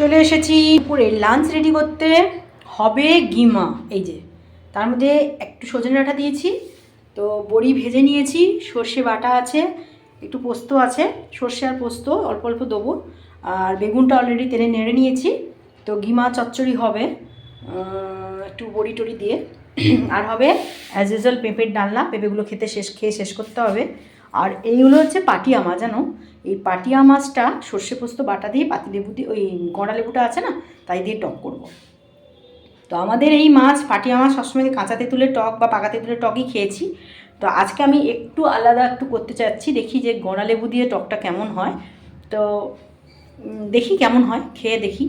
চলে এসেছি পুরে লাঞ্চ রেডি করতে। হবে গিমা, এই যে। তার মধ্যে একটু সজনে ডাঁটা দিয়েছি, তো বড়ি ভেজে নিয়েছি, সর্ষে বাটা আছে, একটু পোস্ত আছে, সর্ষে আর পোস্ত অল্প অল্প দেবো। আর বেগুনটা অলরেডি তেলে নেড়ে নিয়েছি, তো গিমা চচ্চড়ি হবে একটু বড়ি টড়ি দিয়ে। আর হবে অ্যাজ ইউজুয়াল পেঁপের ডালনা, পেঁপেগুলো খেতে শেষ, খেয়ে শেষ করতে হবে। আর এইগুলো হচ্ছে পাটিয়া মাছ, জানো? এই পাটিয়া মাছটা সর্ষে পোস্ত, বাটা দিয়ে পাতিলেবু দিয়ে, ওই গড়া লেবুটা আছে না? তাই দিয়ে টক করব। তো আমাদের এই মাছ, পাটিয়া মাছ সবসময় কাঁচা তেঁতুলের টক বা পাকা তেঁতুলের টকই খেয়েছি। তো আজকে আমি একটু আলাদা একটু করতে চাচ্ছি, দেখি যে গড়া লেবু দিয়ে টকটা কেমন হয়। তো দেখি কেমন হয়, খেয়ে দেখি।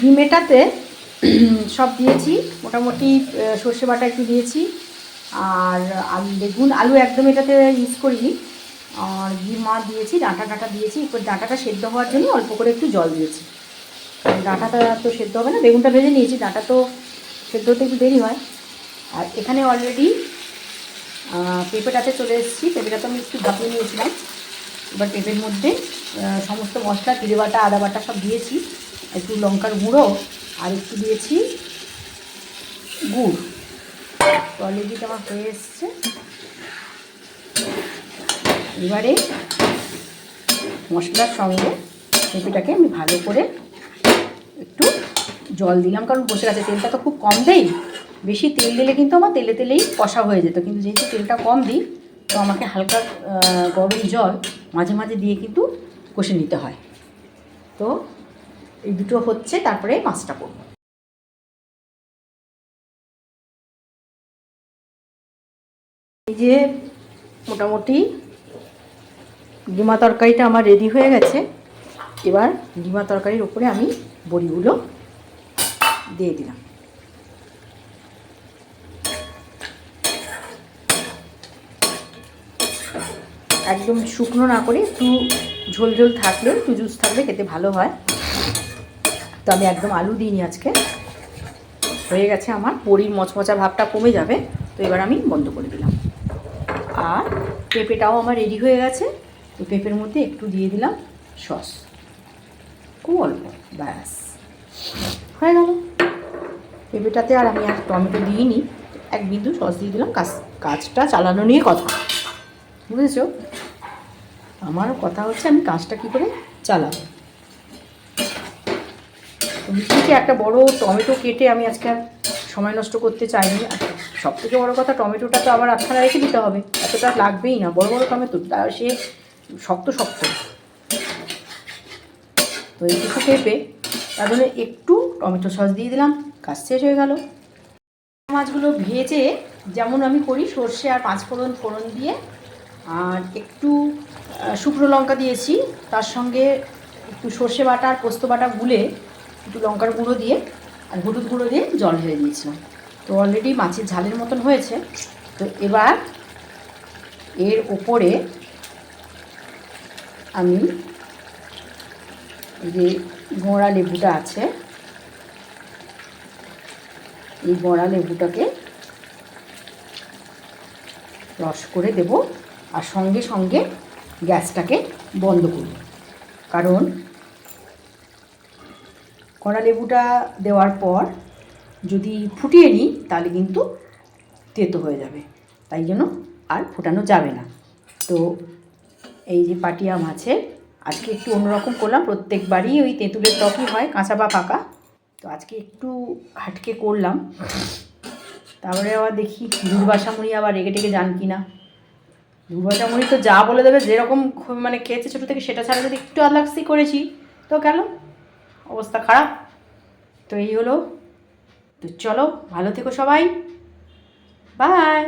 ডিমেটাতে সব দিয়েছি। মোটামুটি সর্ষে বাটা একটু দিয়েছি। আর আলু বেগুন, আলু একদম এটাতে ইউজ করিনি। আর ঘিমা দিয়েছি, ডাঁটা ডাঁটা দিয়েছি। এরপর ডাঁটাটা সেদ্ধ হওয়ার জন্য অল্প করে একটু জল দিয়েছি। কারণ ডাঁটাটা তো সেদ্ধ হবে না, বেগুনটা ভেজে নিয়েছি, ডাঁটা তো সেদ্ধ হতে একটু দেরি হয়। আর এখানে অলরেডি পেঁপেটাতে চলে এসেছি। পেঁপেটা তো আমি একটু ভাপিয়ে নিয়েছিলাম। এবার পেঁপের মধ্যে সমস্ত মশলা, জিরে বাটা, আদা বাটা সব দিয়েছি। একটু লঙ্কার গুঁড়ো আর একটু দিয়েছি গুড়। তো অলরেডি আমার হয়ে এসছে। এবারে মশলার সঙ্গে পেঁপেটাকে আমি ভালো করে একটু জল দিলাম, কারণ বসে গেছে, তেলটা তো খুব কম দেই। বেশি তেল দিলে কিন্তু আমার তেলে তেলেই কষা হয়ে যেত, কিন্তু যেহেতু তেলটা কম দিই, তো আমাকে হালকা গরম জল মাঝে মাঝে দিয়ে কিন্তু কষে নিতে হয়। তো এই দুটো হচ্ছে, তারপরে মাছটা করব। এই যে মোটামুটি ডিমা তরকারিটা আমার রেডি হয়ে গেছে। এবার ডিমা তরকারির উপরে আমি বড়িগুলো দিয়ে দিলাম। একদম শুকনো না করে একটু ঝোল ঝোল থাকলে, একটু জুস থাকলে খেতে ভালো হয়। তো আমি একদম আলু দিইনি আজকে। হয়ে গেছে আমার বড়ির মচমচা ভাবটা কমে যাবে, তো এবার আমি বন্ধ করে দিলাম। আর পেঁপেটাও আমার রেডি হয়ে গেছে, তো পেঁপের মধ্যে একটু দিয়ে দিলাম সস। খুব অল্প, ব্যাস। হয়ে গেল। পেঁপেটাতে আর আমি আর টমেটো দিইনি, এক বিন্দু সস দিয়ে দিলাম, কাজ, কাজটা চালানো নিয়ে কথা। বুঝেছ? আমার কথা হচ্ছে আমি কাজটা কী করে চালাবো? বিশেষ একটা বড় টমেটো কেটে আমি আজকে আর সময় নষ্ট করতে চাইনি। সব থেকে বড়ো কথা টমেটোটা তো আবার আটখানা রেখে দিতে হবে। এতটা লাগবেই না। বড় বড় টমেটো, তা সে শক্ত শক্ত। তো এইটুকু পেঁপে, তার জন্য একটু টমেটো সস দিয়ে দিলাম। কাজ শেষ হয়ে গেল। মাছগুলো ভেজে যেমন আমি করি, সর্ষে আর পাঁচফোড়ন ফোড়ন দিয়ে, আর একটু শুকনো লঙ্কা দিয়েছি। তার সঙ্গে একটু সর্ষে বাটা আর পোস্ত বাটা গুলে একটু লঙ্কার গুঁড়ো দিয়ে আর হলুদ গুঁড়ো দিয়ে জল ঢেলে দিয়েছিলাম। তো অলরেডি মাছের ঝালের মতন হয়েছে। তো এবার এর ওপরে আমি যে গোড়া লেবুটা আছে, এই গোড়া লেবুটাকে রস করে দেব আর সঙ্গে সঙ্গে গ্যাসটাকে বন্ধ করব। কারণ কড়া লেবুটা দেওয়ার পর যদি ফুটিয়ে নিই, তাহলে কিন্তু তেতো হয়ে যাবে। তাই জন্য আর ফোটানো যাবে না। তো এই যে পাটিয়া মাছের আজকে একটু অন্যরকম করলাম। প্রত্যেকবারই ওই তেঁতুলের টকই হয়, কাঁচা বা পাকা। তো আজকে একটু হাটকে করলাম। তারপরে আবার দেখি দুর্বাসামুড়ি আবার রেগে টেগে যান কি না দুর্বাসামুড়ি তো যা বলে দেবে, যেরকম মানে খেয়েছে ছোটো থেকে, সেটা ছাড়া যদি একটু আলাক্সি করেছি, তো কেন? অবস্থা খারাপ। তো এই হলো। তো চলো ভালো থেকো সবাই। বাই